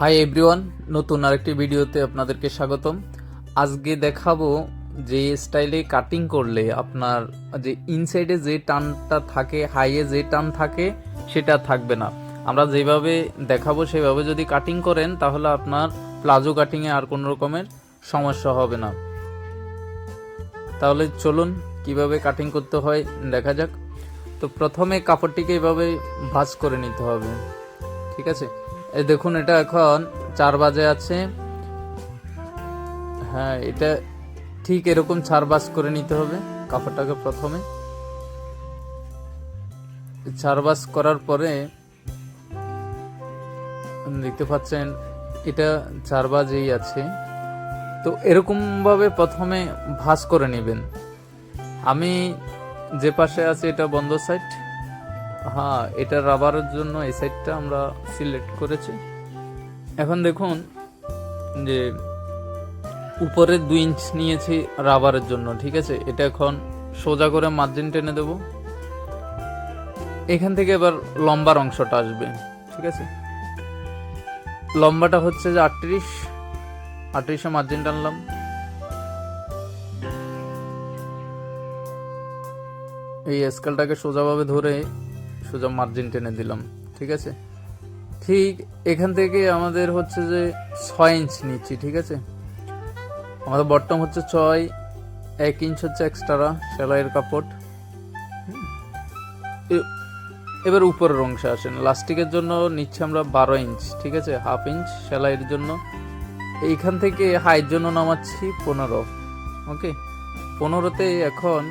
Hi everyone নতুন আরেকটি ভিডিওতে আপনাদেরকে স্বাগতম। আজকে দেখাবো যে স্টাইলে কাটিং করলে আপনার যে ইনসাইডে যে টানটা থাকে হাইয়ে যে টান থাকে, সেটা থাকবে না। আমরা যেভাবে দেখাবো, সেভাবে যদি কাটিং করেন, তাহলে আপনার প্লাজো কাটিংয়ে আর কোনো রকমের সমস্যা হবে না। তাহলে চলুন কীভাবে কাটিং করতে হয়, দেখা যাক। তো প্রথমে কাপড়টিকে এভাবে ভাঁজ করে নিতে হবে। ঠিক আছে? এই দেখুন, এটা এখন চার বাজে আছে। হ্যাঁ এটা ঠিক এরকম চার বাজ করে নিতে হবে কাপড়টাকে প্রথমে। চার বাজ করার পরে, দেখতে পাচ্ছেন, এটা চার বাজেই আছে। তো এরকম ভাবে প্রথমে ভাঁজ করে নেবেন। আমি যে পাশে আছে, এটা বন্ধ সাইড। হ্যাঁ এটা রাবারের জন্য এই সাইডটা আমরা সিলেক্ট করেছি। এখন দেখুন যে উপরে দুই ইঞ্চ নিয়েছি রাবারের জন্য, ঠিক আছে? এটা এখন সোজা করে মার্জিন টেনে দেব। এখান থেকে এবার লম্বার অংশটা আসবে, ঠিক আছে? লম্বাটা হচ্ছে যে আটত্রিশ, আটত্রিশে মার্জিন টানলাম। এই স্কেলটাকে সোজাভাবে ধরে সোজা মার্জিন টেনে দিলাম, ঠিক আছে? ঠিক এখান থেকে আমাদের হচ্ছে যে ছয় ইঞ্চ নিচ্ছি, ঠিক আছে? আমাদের বটম হচ্ছে ছয়, এক ইঞ্চ হচ্ছে এক্সট্রা সেলাইয়ের কাপড়। এবার উপরের অংশে আসেন। লাস্টিকের জন্য নিচ্ছি আমরা বারো ইঞ্চ ঠিক আছে? হাফ ইঞ্চ সেলাইয়ের জন্য। এইখান থেকে হাইয়ের জন্য নামাচ্ছি পনেরো ওকে পনেরোতে এখন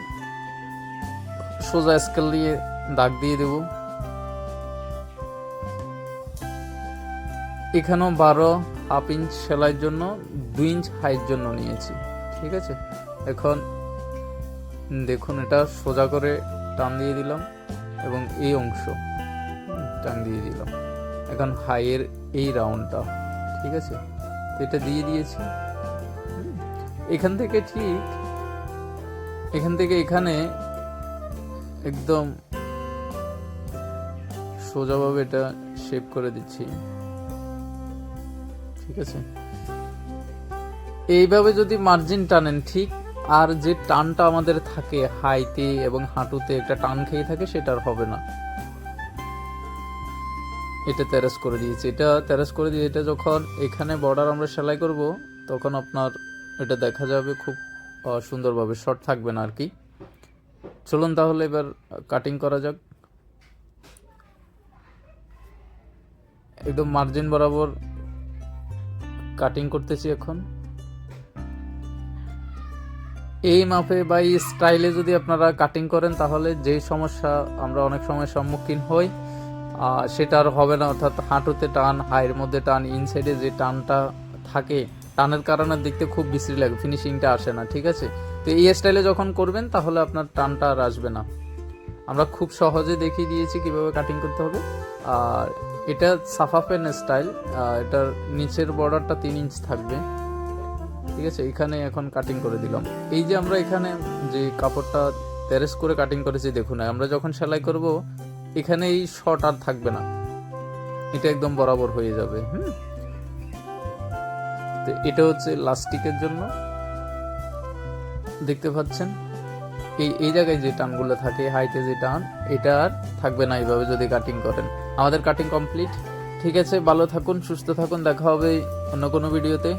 সোজা স্কেল দিয়ে দাগ দিয়ে দেব। এখানেও বারো হাফ ইঞ্চ সেলাইয়ের জন্য, দুই ইঞ্চ হাইয়ের জন্য নিয়েছি, ঠিক আছে? এখন দেখুন, এটা সোজা করে টান দিয়ে দিলাম এবং এই অংশ টান দিয়ে দিলাম। এখন হাইয়ের এই রাউন্ডটা, ঠিক আছে? এটা দিয়ে দিয়েছি। এখান থেকে ঠিক, এখান থেকে এখানে একদম সোজাভাবে এটা শেপ করে দিচ্ছি। ঠিক আছে? এইভাবে যদি মার্জিন টানেন ঠিক, আর যে টানটা আমাদের থাকে হাইতে এবং হাঁটুতে একটা টান খেয়ে থাকে, সেটা আর হবে না। এটা তেরাস করে দিয়েছি। এটা তেরাস করে দিয়ে এটা যখন এখানে বর্ডার আমরা সেলাই করব, তখন আপনার এটা দেখা যাবে খুব সুন্দরভাবে শর্ট থাকবে না আর কি। চলুন তাহলে এবার কাটিং করা যাক। একদম মার্জিন বরাবর কাটিং করতেছি এখন। এই মাপে বা এই স্টাইলে যদি আপনারা কাটিং করেন, তাহলে যে সমস্যা আমরা অনেক সময় সম্মুখীন হই সেটা আর হবে না। অর্থাৎ হাঁটুতে টান হাইয়ের মধ্যে টান ইনসাইডে যে টানটা থাকে, টানের কারণে দেখতে খুব বিশ্রী লাগে ফিনিশিংটা আসে না, ঠিক আছে? তো এই স্টাইলে যখন করবেন, তাহলে আপনার টানটা আর আসবে না। আমরা খুব সহজে দেখিয়ে দিয়েছি কীভাবে কাটিং করতে হবে। আর এটা সাফা পেন স্টাইল এটার নিচের বর্ডারটা তিন ইঞ্চ থাকবে। ঠিক আছে, এখানে এখন কাটিং করে দিলাম। এই যে আমরা এখানে যে কাপড়টা তেরেস করে কাটিং করেছি, দেখুন, আমরা যখন সেলাই করব, এখানে এই শর্ট আর থাকবে না। এটা একদম বরাবর হয়ে যাবে, হুম? তো এটা হচ্ছে লাস্টিকের জন্য। দেখতে পাচ্ছেন? এই এই জায়গায় যে টানগুলো থাকে হাইটে যে টান, এটা আর থাকবে না এইভাবে যদি কাটিং করেন। আমাদের কাটিং কমপ্লিট ঠিক আছে, ভালো থাকুন, সুস্থ থাকুন, দেখা হবে অন্য কোনো ভিডিওতে